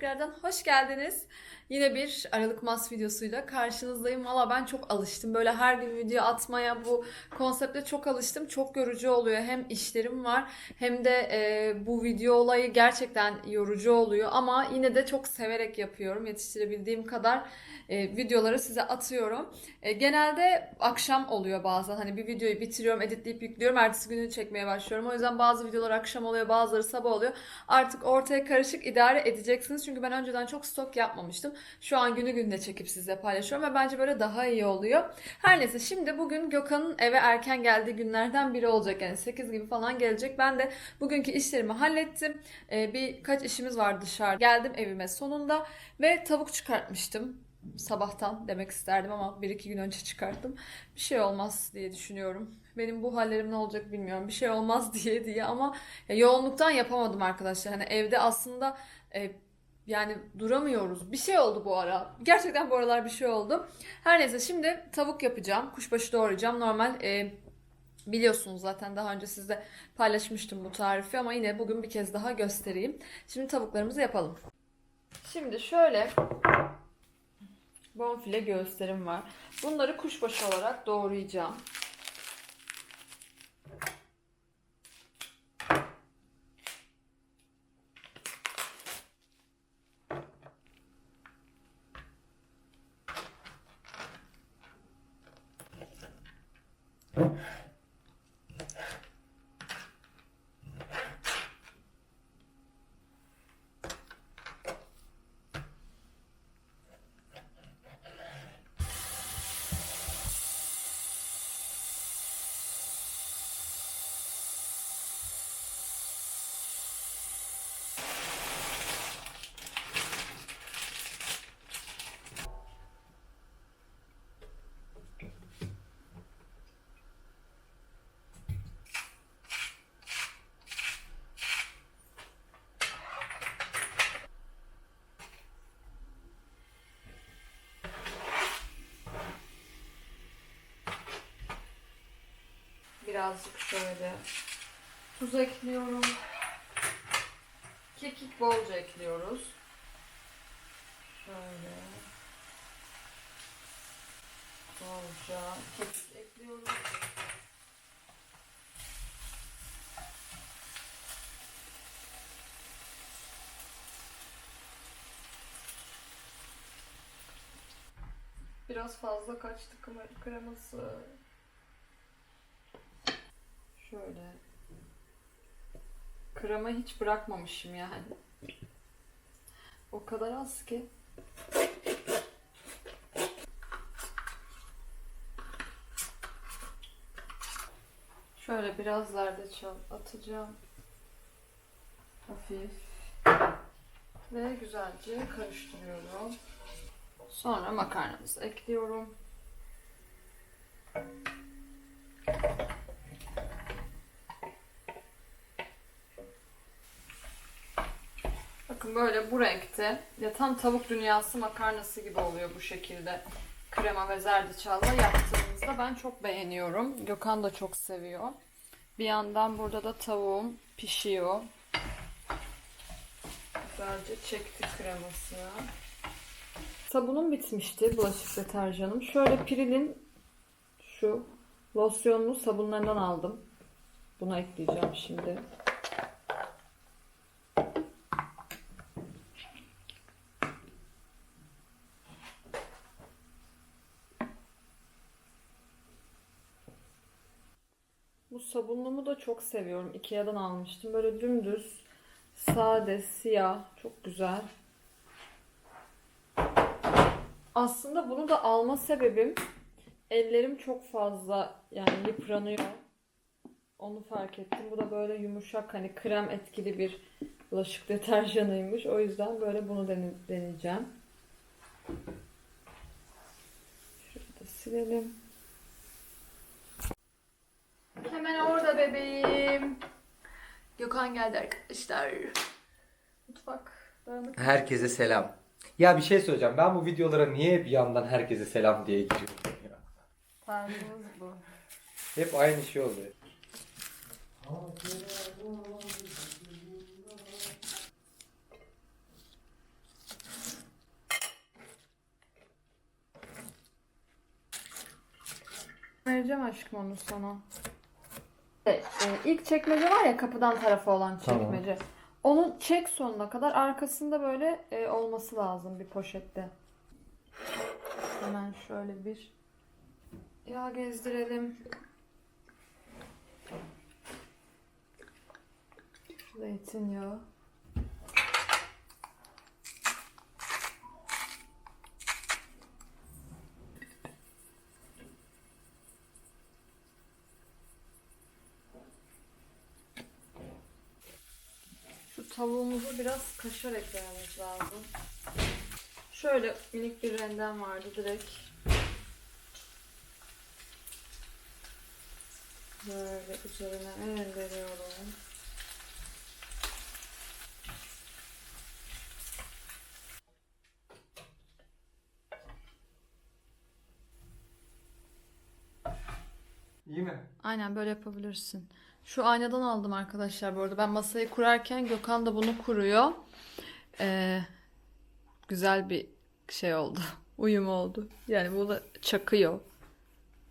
tekrardan hoş geldiniz. Yine bir Aralık Mas videosuyla karşınızdayım. Valla ben çok alıştım. Böyle her gün video atmaya bu konsepte çok alıştım. Çok yorucu oluyor. Hem işlerim var hem de e, bu video olayı gerçekten yorucu oluyor. Ama yine de çok severek yapıyorum. Yetiştirebildiğim kadar e, videoları size atıyorum. E, genelde akşam oluyor bazen. Hani bir videoyu bitiriyorum, editleyip yüklüyorum. Ertesi günü çekmeye başlıyorum. O yüzden bazı videolar akşam oluyor, bazıları sabah oluyor. Artık ortaya karışık idare edeceksiniz. Çünkü ben önceden çok stok yapmamıştım. Şu an günü gününe çekip sizle paylaşıyorum ve bence böyle daha iyi oluyor. Her neyse şimdi bugün Gökhan'ın eve erken geldiği günlerden biri olacak. Yani 8 gibi falan gelecek. Ben de bugünkü işlerimi hallettim. Ee, birkaç işimiz var dışarı. Geldim evime sonunda ve tavuk çıkartmıştım. Sabahtan demek isterdim ama bir iki gün önce çıkarttım. Bir şey olmaz diye düşünüyorum. Benim bu hallerim ne olacak bilmiyorum. Bir şey olmaz diye diye ama ya yoğunluktan yapamadım arkadaşlar. Hani evde aslında e, yani duramıyoruz. Bir şey oldu bu ara. Gerçekten bu aralar bir şey oldu. Her neyse şimdi tavuk yapacağım. Kuşbaşı doğrayacağım. Normal e, biliyorsunuz zaten daha önce sizle paylaşmıştım bu tarifi ama yine bugün bir kez daha göstereyim. Şimdi tavuklarımızı yapalım. Şimdi şöyle bonfile göğüslerim var. Bunları kuşbaşı olarak doğrayacağım. Birazcık şöyle tuz ekliyorum. Kekik bolca ekliyoruz. Şöyle bolca kekik ekliyoruz. Biraz fazla kaçtı krema- kreması. Şöyle. Krema hiç bırakmamışım yani. O kadar az ki. Şöyle biraz zerdeçal atacağım. Hafif. Ve güzelce karıştırıyorum. Sonra makarnamızı ekliyorum. Böyle bu renkte. Ya tam tavuk dünyası makarnası gibi oluyor bu şekilde. Krema ve zerdeçalla yaptığımızda ben çok beğeniyorum. Gökhan da çok seviyor. Bir yandan burada da tavuğum pişiyor. Güzelce çekti kremasını. Sabunum bitmişti bulaşık deterjanım. Şöyle Piril'in şu losyonlu sabunlarından aldım. Bunu ekleyeceğim şimdi. Bu sabunlumu da çok seviyorum. Ikea'dan almıştım. Böyle dümdüz, sade, siyah. Çok güzel. Aslında bunu da alma sebebim ellerim çok fazla yani yıpranıyor. Onu fark ettim. Bu da böyle yumuşak hani krem etkili bir bulaşık deterjanıymış. O yüzden böyle bunu dene- deneyeceğim. Şurayı da silelim. Hemen orada bebeğim. Gökhan geldi arkadaşlar. Mutfak dağınık. Herkese selam. Ya bir şey söyleyeceğim. Ben bu videolara niye hep yandan herkese selam diye giriyorum ya? Tarzımız bu. Hep aynı şey oluyor. Vereceğim aşkım onu sana. E, e, ilk çekmece var ya kapıdan tarafa olan Tamam. çekmece. Onun çek sonuna kadar arkasında böyle e, olması lazım bir poşette. Hemen şöyle bir yağ gezdirelim. Zeytinyağı. Şu tavuğumuza biraz kaşar eklememiz lazım. Şöyle minik bir rendem vardı direkt. Böyle üzerine rendeliyorum. İyi mi? Aynen böyle yapabilirsin. Şu aynadan aldım arkadaşlar bu arada. Ben masayı kurarken Gökhan da bunu kuruyor. Ee, güzel bir şey oldu. Uyum oldu. Yani bu da çakıyor.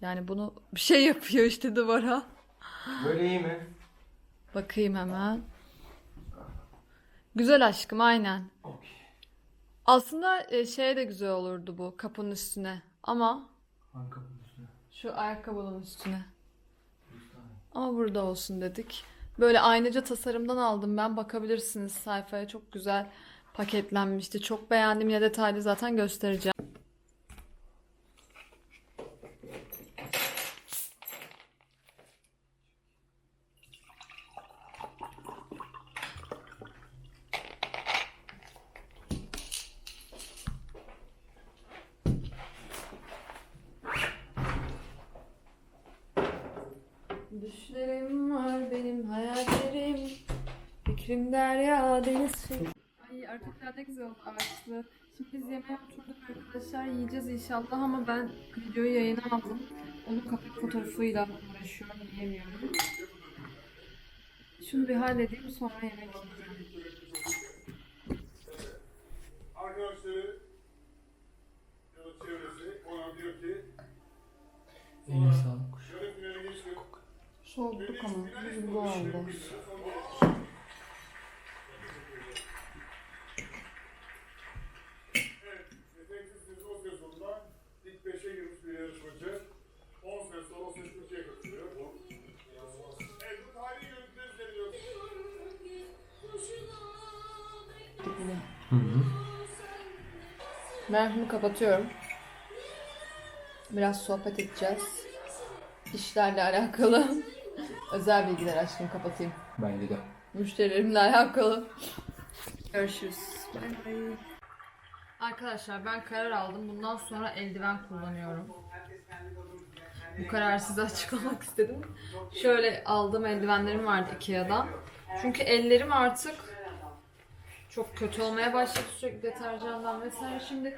Yani bunu bir şey yapıyor işte duvara. Böyle iyi mi? Bakayım hemen. Güzel aşkım aynen. Okey. Aslında e, şeye de güzel olurdu bu kapının üstüne. Ama Hangi kapının üstüne? şu ayakkabının üstüne. Ama burada olsun dedik. Böyle aynaca tasarımdan aldım ben. Bakabilirsiniz sayfaya. Çok güzel paketlenmişti. Çok beğendim. Yine detaylı zaten göstereceğim. Arkadaşlar ne güzel oldu ağaçlı. Şimdi biz yemeğe oturduk arkadaşlar yiyeceğiz inşallah ama ben videoyu yayına aldım. Onun kapak fotoğrafıyla uğraşıyorum yiyemiyorum. Şunu bir halledeyim sonra yemek yiyeceğim. Arkadaşları ya da çevresi ona diyor ki Eline sağlık. Soğuduk ama buzlu oldu. Evet, Şimdi kapatıyorum. Biraz sohbet edeceğiz. İşlerle alakalı. Özel bilgiler aşkım kapatayım. Bence de. Müşterilerimle alakalı. Görüşürüz. Bay bay. Arkadaşlar ben karar aldım. Bundan sonra eldiven kullanıyorum. Bu kararı size açıklamak istedim. Şöyle aldığım eldivenlerim vardı Ikea'dan. Çünkü ellerim artık çok kötü olmaya başladı sürekli deterjandan vesaire. Şimdi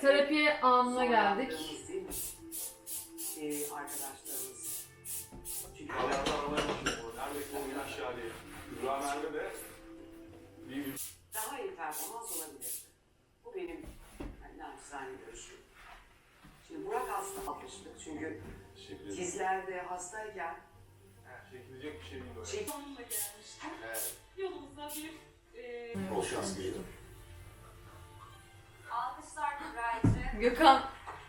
terapiye anına geldik. Ee, arkadaşlarımız. Çünkü o. Neredeki oyun aşağı diye. Kübra Merve de bir daha iyi performans olabilirdi. Bu benim yani naçizane görüşüm. Şimdi Burak hasta almıştık çünkü şekilde. sizlerde hastayken Çekilecek bir şey değil o. şey Sonunda gelmiştim. Evet. Yolumuza bir e, Bol şans dilerim. alkışlar Kübra için. Gökhan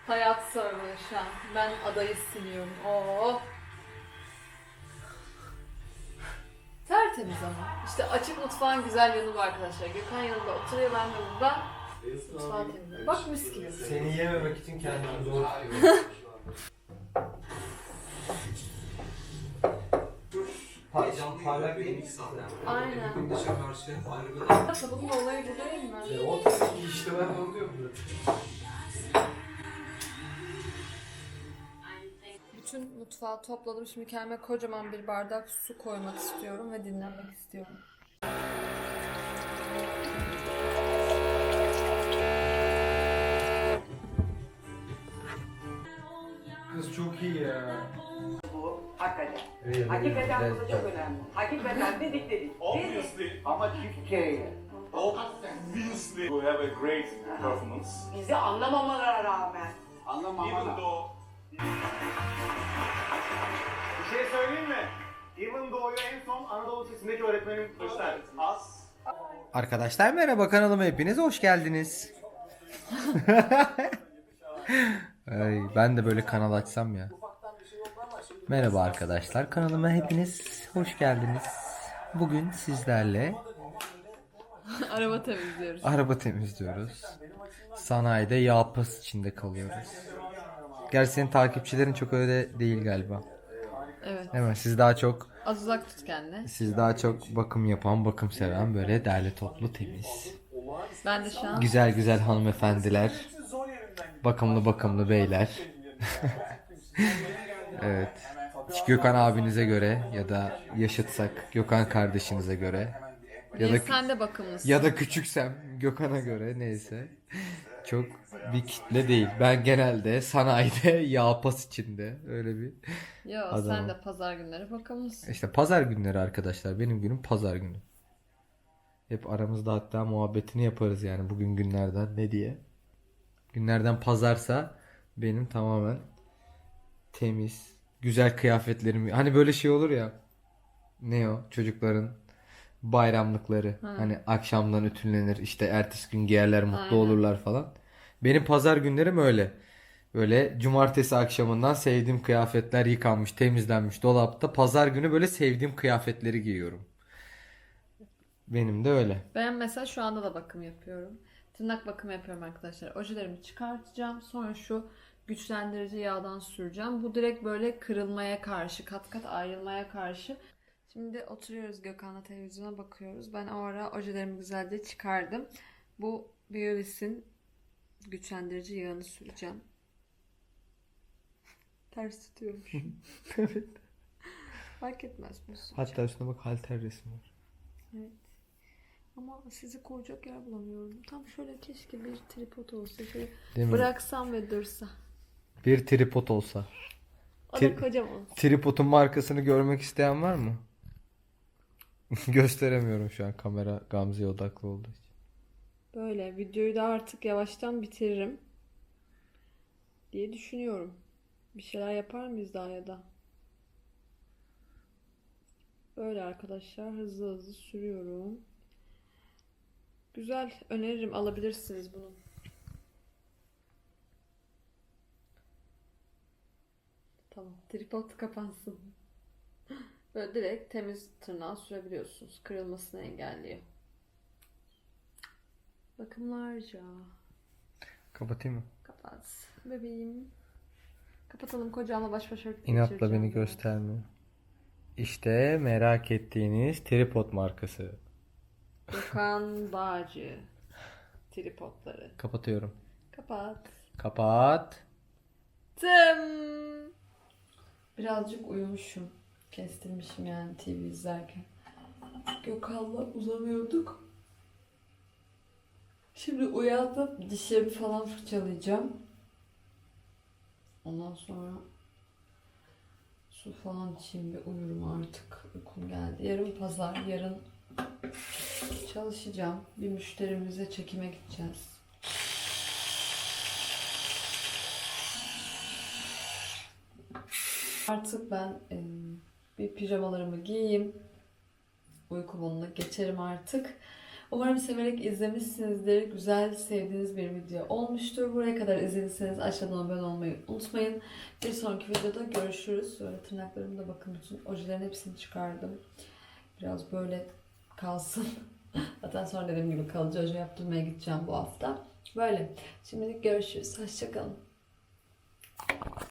hayat sarılıyor şu an. Ben adayı siliyorum. Oo. Tertemiz ama. İşte açık mutfağın güzel yanı bu arkadaşlar. Gökhan yanında oturuyor ben de burada. Mutfağı temizliyorum. Bak mis gibi. Seni yememek için kendimi zor tutuyorum. Par parlak değil mi? Aynen. Dışa karşı algılar. Sabunun olayı bu değil mi? E, o tabii işte ben onu diyorum. bütün mutfağı topladım. Şimdi kendime kocaman bir bardak su koymak istiyorum ve dinlenmek istiyorum. Kız çok iyi ya. Bu hakikaten. Evet, hakikaten evet, bu da çok önemli. Hakikaten dedik dedik. Obviously. Ama Türkiye'ye. Obviously. You have a great performance. Bizi anlamamalara rağmen. Anlamamana. Even though bir şey söyleyeyim mi? Even Doğu'yu en son Anadolu Lisesi'ndeki öğretmenim gösterdi. us Arkadaşlar merhaba kanalıma hepiniz hoş geldiniz. Ay, ben de böyle kanal açsam ya. Merhaba arkadaşlar kanalıma hepiniz hoş geldiniz. Bugün sizlerle Araba temizliyoruz. araba temizliyoruz. Sanayide yağ pas içinde kalıyoruz. Gerçi senin takipçilerin çok öyle değil galiba. Evet. Mi? Siz daha çok Az uzak tut kendini. siz daha çok bakım yapan, bakım seven böyle derli toplu temiz. Ben de şu an Güzel güzel hanımefendiler. Bakımlı bakımlı beyler. evet. Gökhan abinize göre ya da yaşıtsak Gökhan kardeşinize göre ya da sen de bakımlısın. ya da küçüksem Gökhan'a göre neyse. Çok bir kitle değil. Ben genelde sanayide yağ pas içinde öyle bir. Yo sen Adamım. de pazar günleri bakımlısın. İşte pazar günleri arkadaşlar. Benim günüm pazar günü. Hep aramızda hatta muhabbetini yaparız yani bugün günlerden ne diye. Günlerden pazarsa benim tamamen temiz, güzel kıyafetlerim. Hani böyle şey olur ya. Ne o? Çocukların bayramlıkları. Hani akşamdan ütülenir. işte ertesi gün giyerler mutlu Aynen. olurlar falan. Benim pazar günlerim öyle. Böyle cumartesi akşamından sevdiğim kıyafetler yıkanmış, temizlenmiş dolapta. Pazar günü böyle sevdiğim kıyafetleri giyiyorum. Benim de öyle. Ben mesela şu anda da bakım yapıyorum. Tırnak bakımı yapıyorum arkadaşlar. Ojelerimi çıkartacağım. Sonra şu güçlendirici yağdan süreceğim. Bu direkt böyle kırılmaya karşı, kat kat ayrılmaya karşı. Şimdi oturuyoruz Gökhan'la televizyona bakıyoruz. Ben o ara ojelerimi güzelce çıkardım. Bu Biolis'in güçlendirici yağını süreceğim. Ters tutuyormuş. Evet. Fark etmez bu süreceğim. Hatta üstüne bak halter resmi var. Evet. Ama sizi koyacak yer bulamıyorum. Tam şöyle keşke bir tripod olsa. Şöyle Değil mi? bıraksam ve dursa. Bir tripod olsa. O da Tri- kocaman. Tripodun markasını görmek isteyen var mı? Gösteremiyorum şu an kamera Gamze'ye odaklı olduğu için. Böyle videoyu da artık yavaştan bitiririm. Diye düşünüyorum. Bir şeyler yapar mıyız daha ya da? Böyle arkadaşlar hızlı hızlı sürüyorum. Güzel öneririm alabilirsiniz bunu. Tamam tripod kapansın. Böyle direkt temiz tırnağa sürebiliyorsunuz. Kırılmasını engelliyor. Bakımlarca. Kapatayım mı? Kapat. Bebeğim. Kapatalım kocamla baş başa İnatla beni ben. göstermiyor. İşte merak ettiğiniz tripod markası. Gökhan Bağcı. Tripodları. Kapatıyorum. Kapat. Kapat. Tım. Birazcık uyumuşum. Kestirmişim yani TV izlerken. Gökhan'la uzamıyorduk. Şimdi uyandım. Dişlerimi falan fırçalayacağım. Ondan sonra su falan içeyim bir uyurum artık. Uykum geldi. Yarın pazar. Yarın çalışacağım. Bir müşterimize çekime gideceğiz. Artık ben e, bir pijamalarımı giyeyim. Uyku moduna geçerim artık. Umarım severek izlemişsinizdir. Güzel, sevdiğiniz bir video olmuştur. Buraya kadar izlediyseniz aşağıdan abone olmayı unutmayın. Bir sonraki videoda görüşürüz. Böyle tırnaklarımı da bakın bütün ojelerin hepsini çıkardım. Biraz böyle kalsın. Zaten sonra dediğim gibi kalıcı oje yaptırmaya gideceğim bu hafta. Böyle. Şimdilik görüşürüz. Hoşçakalın.